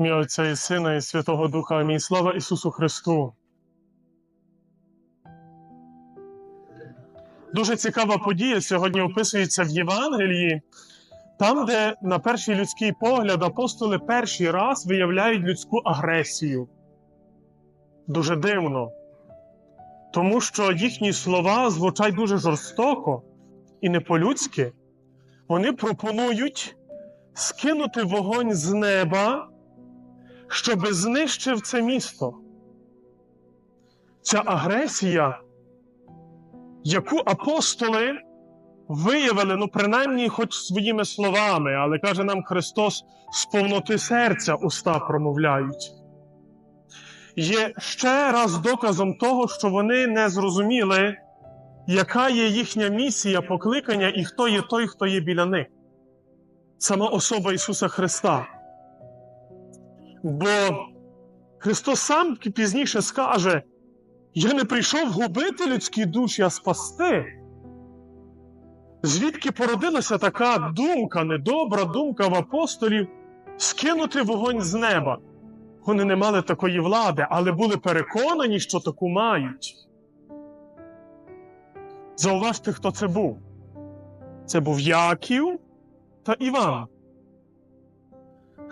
Ім'я Отця і Сина, і Святого Духа. Амінь. Слава Ісусу Христу. Дуже цікава подія сьогодні описується в Євангелії, там, де на перший людський погляд апостоли перший раз виявляють людську агресію. Дуже дивно. Тому що їхні слова звучать дуже жорстоко і не по-людськи. Вони пропонують скинути вогонь з неба, щоб знищив це місто. Ця агресія, яку апостоли виявили, ну, принаймні, хоч своїми словами, але каже нам Христос, з повноти серця уста промовляють, є ще раз доказом того, що вони не зрозуміли, яка є їхня місія, покликання і хто є той, хто є біля них. Сама особа Ісуса Христа. Бо Христос сам пізніше скаже: Я не прийшов губити людські душі, а спасти. Звідки породилася така думка, недобра думка в апостолів скинути вогонь з неба? Вони не мали такої влади, але були переконані, що таку мають. Зауважте, хто це був. Це був Яків та Іван.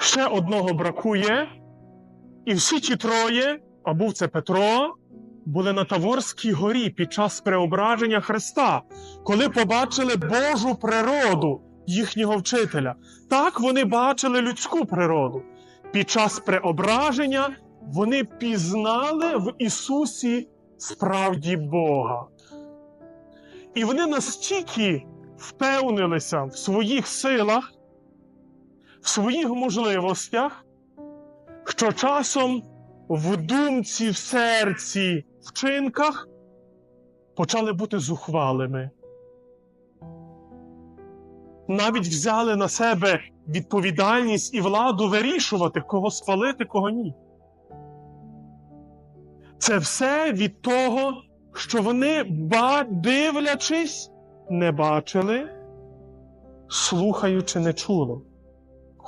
Ще одного бракує, і всі ті троє, а був це Петро, були на Таворській горі під час преображення Христа, коли побачили Божу природу їхнього вчителя. Так вони бачили людську природу. Під час преображення вони пізнали в Ісусі справді Бога. І вони настільки впевнилися в своїх силах, в своїх можливостях, що часом в думці, в серці, вчинках почали бути зухвалими. Навіть взяли на себе відповідальність і владу вирішувати, кого спалити, кого ні. Це все від того, що вони, дивлячись, не бачили, слухаючи, не чули.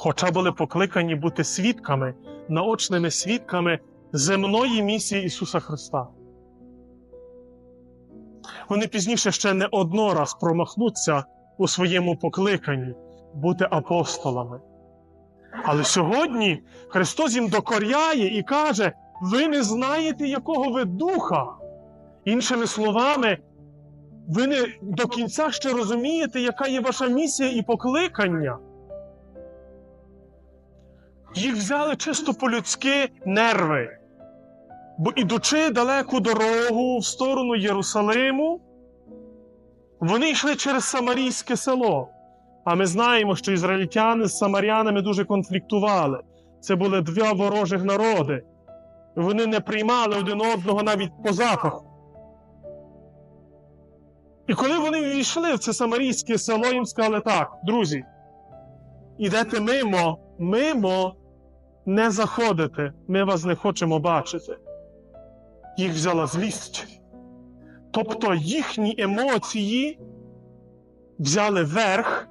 Хоча були покликані бути свідками, наочними свідками земної місії Ісуса Христа. Вони пізніше ще не одно раз промахнуться у своєму покликанні бути апостолами. Але сьогодні Христос їм докоряє і каже: ви не знаєте, якого ви духа. Іншими словами, ви не до кінця ще розумієте, яка є ваша місія і покликання. Їх взяли чисто по-людськи нерви. Бо ідучи далеку дорогу в сторону Єрусалиму, вони йшли через Самарійське село. А ми знаємо, що ізраїльтяни з самарянами дуже конфліктували. Це були два ворожих народи. Вони не приймали один одного навіть по запаху. І коли вони війшли в це Самарійське село, їм сказали так, друзі, ідете мимо, мимо не заходите, ми вас не хочемо бачити. Їх взяла злість. Тобто їхні емоції взяли верх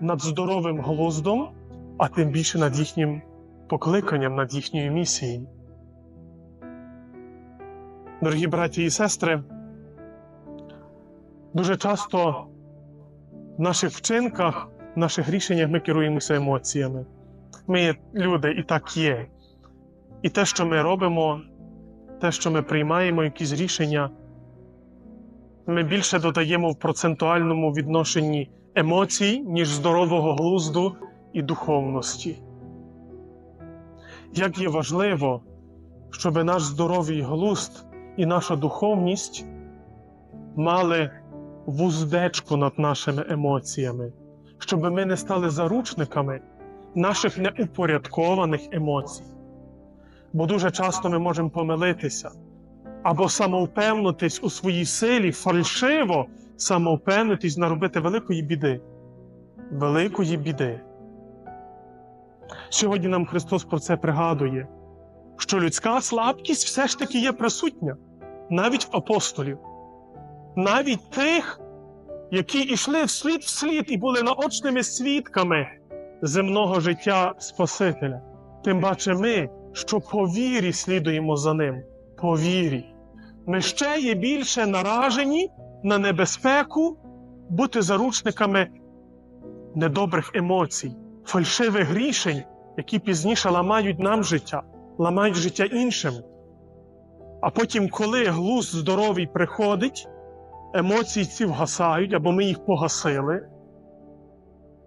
над здоровим глуздом, а тим більше над їхнім покликанням, над їхньою місією. Дорогі браті і сестри, дуже часто в наших вчинках, в наших рішеннях ми керуємося емоціями. Ми люди і так є. І те, що ми робимо, те, що ми приймаємо, якісь рішення, ми більше додаємо в процентуальному відношенні емоцій, ніж здорового глузду і духовності. Як є важливо, щоб наш здоровий глузд і наша духовність мали вуздечку над нашими емоціями, щоб ми не стали заручниками наших неупорядкованих емоцій. Бо дуже часто ми можемо помилитися або самовпевнитись у своїй силі, фальшиво самовпевнитись, наробити великої біди. Великої біди. Сьогодні нам Христос про це пригадує, що людська слабкість все ж таки є присутня навіть в апостолів, навіть тих, які йшли вслід вслід і були наочними свідками земного життя Спасителя. тим паче ми, що по вірі слідуємо за ним. По вірі. Ми ще є більше наражені на небезпеку бути заручниками недобрих емоцій, фальшивих рішень, які пізніше ламають нам життя, ламають життя іншим. А потім, коли глузд здоровий приходить, емоції ці вгасають, або ми їх погасили,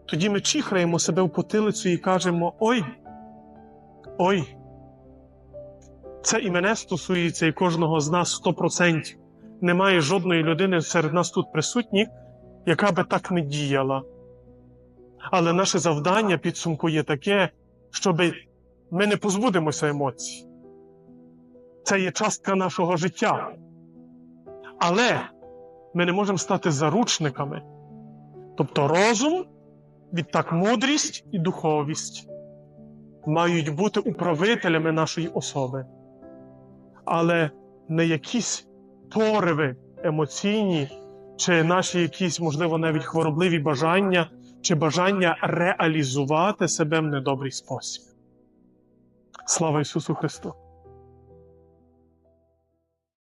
тоді ми чихраємо себе в потилицю і кажемо: Ой, ой, це і мене стосується, і кожного з нас 100%. Немає жодної людини серед нас тут присутніх, яка би так не діяла. Але наше завдання підсумку є таке, щоб ми не позбудемося емоцій. Це є частка нашого життя. Але ми не можемо стати заручниками. Тобто розум, відтак мудрість і духовість мають бути управителями нашої особи, але не якісь пориви емоційні, чи наші якісь, можливо, навіть хворобливі бажання, чи бажання реалізувати себе в недобрий спосіб. Слава Ісусу Христу!